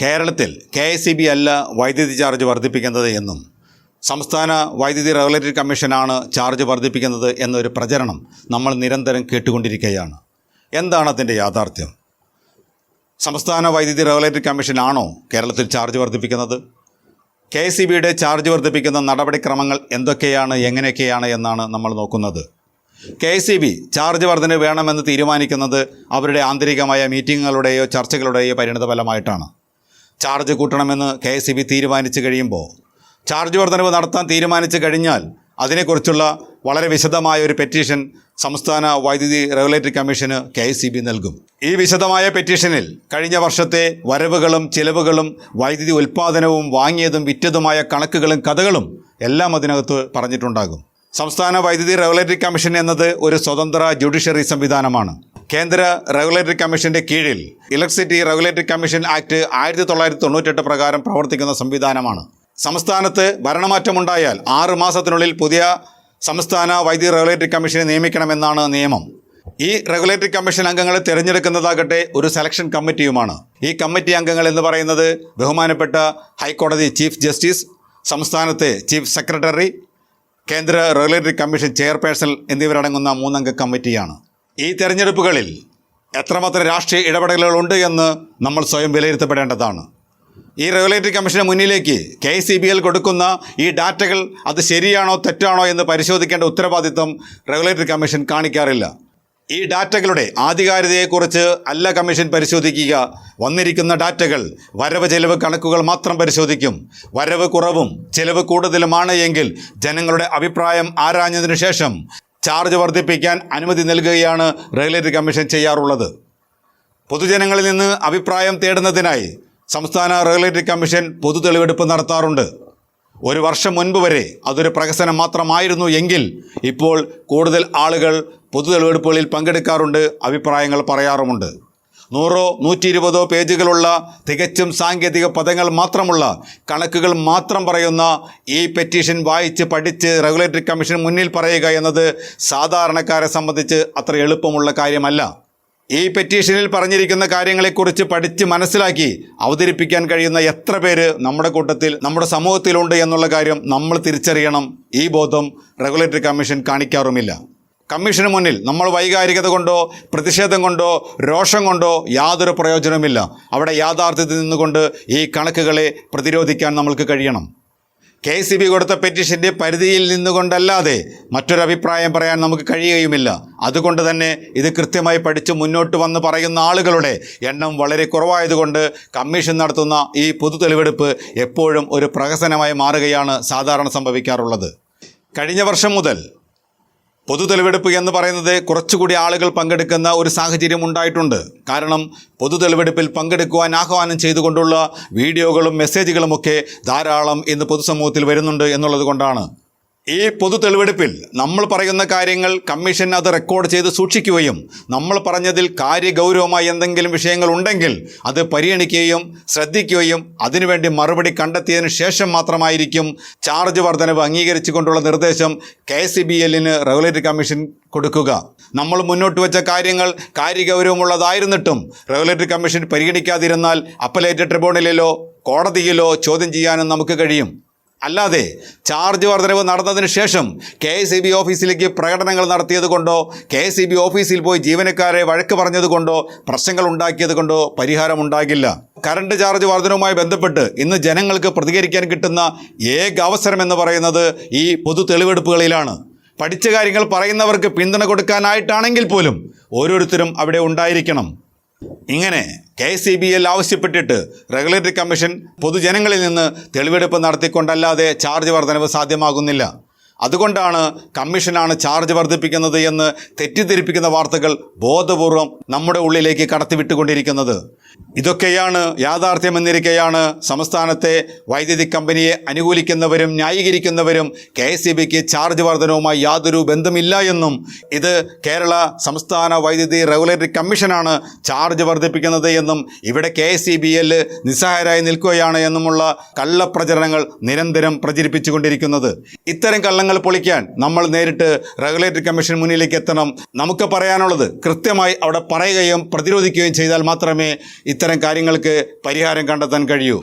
കേരളത്തിൽ K S B അല്ല വൈദ്യുതി ചാർജ് വർദ്ധിപ്പിക്കുന്നത് എന്നും സംസ്ഥാന വൈദ്യുതി റെഗുലേറ്ററി കമ്മീഷനാണ് ചാർജ് വർദ്ധിപ്പിക്കുന്നത് എന്നൊരു പ്രചരണം നമ്മൾ നിരന്തരം കേട്ടുകൊണ്ടിരിക്കുകയാണ്. എന്താണ് അതിന്റെ യാഥാർത്ഥ്യം? സംസ്ഥാന വൈദ്യുതി റെഗുലേറ്ററി കമ്മീഷനാണോ കേരളത്തിൽ ചാർജ് വർദ്ധിപ്പിക്കുന്നത്? കെ എസ് ബിയുടെ ചാർജ് വർദ്ധിപ്പിക്കുന്ന നടപടിക്രമങ്ങൾ എന്തൊക്കെയാണ് എങ്ങനെയൊക്കെയാണ് എന്നാണ് നമ്മൾ നോക്കുന്നത്. കെ എസ് ബി ചാർജ് വർധന വേണമെന്ന് തീരുമാനിക്കുന്നത് അവരുടെ ആന്തരികമായ മീറ്റിങ്ങുകളുടെയോ ചർച്ചകളുടെയോ പരിണിതഫലമായിട്ടാണ്. ചാർജ് കൂട്ടണമെന്ന് കെ എസ് ബി തീരുമാനിച്ചു കഴിയുമ്പോൾ ചാർജ് വർധനവ് നടത്താൻ തീരുമാനിച്ചു കഴിഞ്ഞാൽ അതിനെക്കുറിച്ചുള്ള വളരെ വിശദമായ ഒരു പെറ്റീഷൻ സംസ്ഥാന വൈദ്യുതി റെഗുലേറ്ററി കമ്മീഷന് കെ എസ് ബി നൽകും. ഈ വിശദമായ പെറ്റീഷനിൽ കഴിഞ്ഞ വർഷത്തെ വരവുകളും ചിലവുകളും വൈദ്യുതി ഉൽപ്പാദനവും വാങ്ങിയതും വിറ്റതുമായ കണക്കുകളും കഥകളും എല്ലാം അതിനകത്ത് പറഞ്ഞിട്ടുണ്ടാകും. സംസ്ഥാന വൈദ്യുതി റെഗുലേറ്ററി കമ്മീഷൻ എന്നത് ഒരു സ്വതന്ത്ര ജുഡീഷ്യറി സംവിധാനമാണ്. കേന്ദ്ര റെഗുലേറ്ററി കമ്മീഷന്റെ കീഴിൽ ഇലക്ട്രിസിറ്റി റെഗുലേറ്ററി കമ്മീഷൻ ആക്ട് ആയിരത്തി തൊള്ളായിരത്തി തൊണ്ണൂറ്റെട്ട് പ്രകാരം പ്രവർത്തിക്കുന്ന സംവിധാനമാണ്. സംസ്ഥാനത്ത് ഭരണമാറ്റമുണ്ടായാൽ ആറ് മാസത്തിനുള്ളിൽ പുതിയ സംസ്ഥാന വൈദ്യുതി റെഗുലേറ്ററി കമ്മീഷനെ നിയമിക്കണമെന്നാണ് നിയമം. ഈ റെഗുലേറ്ററി കമ്മീഷൻ അംഗങ്ങളെ തിരഞ്ഞെടുക്കുന്നതാകട്ടെ ഒരു സെലക്ഷൻ കമ്മിറ്റിയുമാണ്. ഈ കമ്മിറ്റി അംഗങ്ങൾ എന്ന് പറയുന്നത് ബഹുമാനപ്പെട്ട ഹൈക്കോടതി ചീഫ് ജസ്റ്റിസ് സംസ്ഥാനത്തെ ചീഫ് സെക്രട്ടറി കേന്ദ്ര റെഗുലേറ്ററി കമ്മീഷൻ ചെയർപേഴ്സൺ എന്നിവരടങ്ങുന്ന മൂന്നംഗ കമ്മിറ്റിയാണ്. ഈ തെരഞ്ഞെടുപ്പുകളിൽ എത്രമാത്രം രാഷ്ട്രീയ ഇടപെടലുകളുണ്ട് എന്ന് നമ്മൾ സ്വയം വിലയിരുത്തപ്പെടേണ്ടതാണ്. ഈ റെഗുലേറ്ററി കമ്മീഷന് മുന്നിലേക്ക് കെ സി ബി എൽ കൊടുക്കുന്ന ഈ ഡാറ്റകൾ അത് ശരിയാണോ തെറ്റാണോ എന്ന് പരിശോധിക്കേണ്ട ഉത്തരവാദിത്തം റെഗുലേറ്ററി കമ്മീഷൻ കാണിക്കാറില്ല. ഈ ഡാറ്റകളുടെ ആധികാരികതയെക്കുറിച്ച് അല്ല കമ്മീഷൻ പരിശോധിക്കുക. വന്നിരിക്കുന്ന ഡാറ്റകൾ വരവ് ചെലവ് കണക്കുകൾ മാത്രം പരിശോധിക്കും. വരവ് കുറവും ചെലവ് കൂടുതലുമാണ് എങ്കിൽ ജനങ്ങളുടെ അഭിപ്രായം ആരാഞ്ഞതിനു ശേഷം ചാർജ് വർദ്ധിപ്പിക്കാൻ അനുമതി നൽകുകയാണ് റെഗുലേറ്ററി കമ്മീഷൻ ചെയ്യാറുള്ളത്. പൊതുജനങ്ങളിൽ നിന്ന് അഭിപ്രായം തേടുന്നതിനായി സംസ്ഥാന റെഗുലേറ്ററി കമ്മീഷൻ പൊതു തെളിവെടുപ്പ് നടത്താറുണ്ട്. ഒരു വർഷം മുൻപ് വരെ അതൊരു പ്രഹസനം മാത്രമായിരുന്നു എങ്കിൽ ഇപ്പോൾ കൂടുതൽ ആളുകൾ പൊതു തെളിവെടുപ്പുകളിൽ പങ്കെടുക്കാറുണ്ട് അഭിപ്രായങ്ങൾ പറയാറുമുണ്ട്. നൂറോ നൂറ്റി ഇരുപതോ പേജുകളുള്ള തികച്ചും സാങ്കേതിക പദങ്ങൾ മാത്രമുള്ള കണക്കുകൾ മാത്രം പറയുന്ന ഈ പെറ്റീഷൻ വായിച്ച് പഠിച്ച് റെഗുലേറ്ററി കമ്മീഷൻ മുന്നിൽ പറയുക എന്നത് സാധാരണക്കാരെ സംബന്ധിച്ച് അത്ര എളുപ്പമുള്ള കാര്യമല്ല. ഈ പെറ്റീഷനിൽ പറഞ്ഞിരിക്കുന്ന കാര്യങ്ങളെക്കുറിച്ച് പഠിച്ച് മനസ്സിലാക്കി അവതരിപ്പിക്കാൻ കഴിയുന്ന എത്ര പേര് നമ്മുടെ കൂട്ടത്തിൽ നമ്മുടെ സമൂഹത്തിലുണ്ട് എന്നുള്ള കാര്യം നമ്മൾ തിരിച്ചറിയണം. ഈ ബോധം റെഗുലേറ്ററി കമ്മീഷൻ കാണിക്കാറുമില്ല. കമ്മീഷന് മുന്നിൽ നമ്മൾ വൈകാരികത കൊണ്ടോ പ്രതിഷേധം കൊണ്ടോ രോഷം കൊണ്ടോ യാതൊരു പ്രയോജനവുമില്ല. അവിടെ യാഥാർത്ഥ്യത്തിൽ നിന്നുകൊണ്ട് ഈ കണക്കുകളെ പ്രതിരോധിക്കാൻ നമ്മൾക്ക് കഴിയണം. കെ സി ബി കൊടുത്ത പെറ്റീഷന്റെ പരിധിയിൽ നിന്നുകൊണ്ടല്ലാതെ മറ്റൊരു അഭിപ്രായം പറയാൻ നമുക്ക് കഴിയുകയുമില്ല. അതുകൊണ്ട് തന്നെ ഇത് കൃത്യമായി പഠിച്ച് മുന്നോട്ട് വന്ന് പറയുന്ന ആളുകളുടെ എണ്ണം വളരെ കുറവായതുകൊണ്ട് കമ്മീഷൻ നടത്തുന്ന ഈ പൊതു തെളിവെടുപ്പ് എപ്പോഴും ഒരു പ്രഹസനമായി മാറുകയാണ് സാധാരണ സംഭവിക്കാറുള്ളത്. കഴിഞ്ഞ വർഷം മുതൽ പൊതു തെളിവെടുപ്പ് എന്ന് പറയുന്നത് കുറച്ചുകൂടി ആളുകൾ പങ്കെടുക്കുന്ന ഒരു സാഹചര്യം ഉണ്ടായിട്ടുണ്ട്. കാരണം പൊതു തെളിവെടുപ്പിൽ പങ്കെടുക്കുവാൻ ആഹ്വാനം ചെയ്തുകൊണ്ടുള്ള വീഡിയോകളും മെസ്സേജുകളുമൊക്കെ ധാരാളം ഇന്ന് പൊതുസമൂഹത്തിൽ വരുന്നുണ്ട് എന്നുള്ളത് കൊണ്ടാണ്. ഈ പൊതു തെളിവെടുപ്പിൽ നമ്മൾ പറയുന്ന കാര്യങ്ങൾ കമ്മീഷൻ അത് റെക്കോർഡ് ചെയ്ത് സൂക്ഷിക്കുകയും നമ്മൾ പറഞ്ഞതിൽ കാര്യഗൗരവമായി എന്തെങ്കിലും വിഷയങ്ങൾ ഉണ്ടെങ്കിൽ അത് പരിഗണിക്കുകയും ശ്രദ്ധിക്കുകയും അതിനുവേണ്ടി മറുപടി കണ്ടെത്തിയതിന് ശേഷം മാത്രമായിരിക്കും ചാർജ് വർധനവ് അംഗീകരിച്ചുകൊണ്ടുള്ള നിർദ്ദേശം കെ സി ബി എല്ലിന് റെഗുലേറ്ററി കമ്മീഷൻ കൊടുക്കുക. നമ്മൾ മുന്നോട്ട് വെച്ച കാര്യങ്ങൾ കാര്യഗൗരവമുള്ളതായിരുന്നിട്ടും റെഗുലേറ്ററി കമ്മീഷൻ പരിഗണിക്കാതിരുന്നാൽ അപ്പലേറ്റ് ട്രിബ്യൂണലിലോ കോടതിയിലോ ചോദ്യം ചെയ്യാനും നമുക്ക് കഴിയും. അല്ലാതെ ചാർജ് വർധനവ് നടന്നതിന് ശേഷം കെ എസ് ഇ ബി ഓഫീസിലേക്ക് പ്രകടനങ്ങൾ നടത്തിയത് കൊണ്ടോ കെ എസ് ഇ ബി ഓഫീസിൽ പോയി ജീവനക്കാരെ വഴക്ക് പറഞ്ഞത് കൊണ്ടോ പ്രശ്നങ്ങൾ ഉണ്ടാക്കിയത് കൊണ്ടോ പരിഹാരമുണ്ടാകില്ല കറണ്ട് ചാർജ് വർധനവുമായി ബന്ധപ്പെട്ട് ഇന്ന് ജനങ്ങൾക്ക് പ്രതികരിക്കാൻ കിട്ടുന്ന ഏക അവസരം എന്ന് പറയുന്നത് ഈ പൊതു തെളിവെടുപ്പുകളിലാണ്. പഠിച്ച കാര്യങ്ങൾ പറയുന്നവർക്ക് പിന്തുണ കൊടുക്കാനായിട്ടാണെങ്കിൽ പോലും ഓരോരുത്തരും അവിടെ ഉണ്ടായിരിക്കണം. ഇങ്ങനെ കെ സി ബി എൽ ആവശ്യപ്പെട്ടിട്ട് റെഗുലേറ്ററി കമ്മീഷൻ പൊതുജനങ്ങളിൽ നിന്ന് തെളിവെടുപ്പ് നടത്തിക്കൊണ്ടല്ലാതെ ചാർജ് വർധനവ് സാധ്യമാകുന്നില്ല. അതുകൊണ്ടാണ് കമ്മീഷനാണ് ചാർജ് വർദ്ധിപ്പിക്കുന്നത് എന്ന് തെറ്റിദ്ധരിപ്പിക്കുന്ന വാർത്തകൾ ബോധപൂർവം നമ്മുടെ ഉള്ളിലേക്ക് കടത്തിവിട്ടുകൊണ്ടിരിക്കുന്നത്. ഇതൊക്കെയാണ് യാഥാർത്ഥ്യമെന്നിരിക്കെയാണ് സംസ്ഥാനത്തെ വൈദ്യുതി കമ്പനിയെ അനുകൂലിക്കുന്നവരും ന്യായീകരിക്കുന്നവരും കെ എസ് ബിക്ക് ചാർജ് വർധനവുമായി യാതൊരു ബന്ധമില്ല എന്നും ഇത് കേരള സംസ്ഥാന വൈദ്യുതി റെഗുലേറ്ററി കമ്മീഷനാണ് ചാർജ് വർദ്ധിപ്പിക്കുന്നത് എന്നും ഇവിടെ കെ എസ് ബി എൽ നിസ്സഹായരായി നിൽക്കുകയാണ് എന്നുമുള്ള കള്ളപ്രചരണങ്ങൾ നിരന്തരം പ്രചരിപ്പിച്ചുകൊണ്ടിരിക്കുന്നത്. ഇത്തരം കള്ളങ്ങൾ പൊളിക്കാൻ നമ്മൾ നേരിട്ട് റെഗുലേറ്ററി കമ്മീഷൻ മുന്നിലേക്ക് എത്തണം. നമുക്ക് പറയാനുള്ളത് കൃത്യമായി അവിടെ പറയുകയും പ്രതിരോധിക്കുകയും ചെയ്താൽ മാത്രമേ ഇത്തരം കാര്യങ്ങൾക്ക് പരിഹാരം കണ്ടെത്താൻ കഴിയൂ.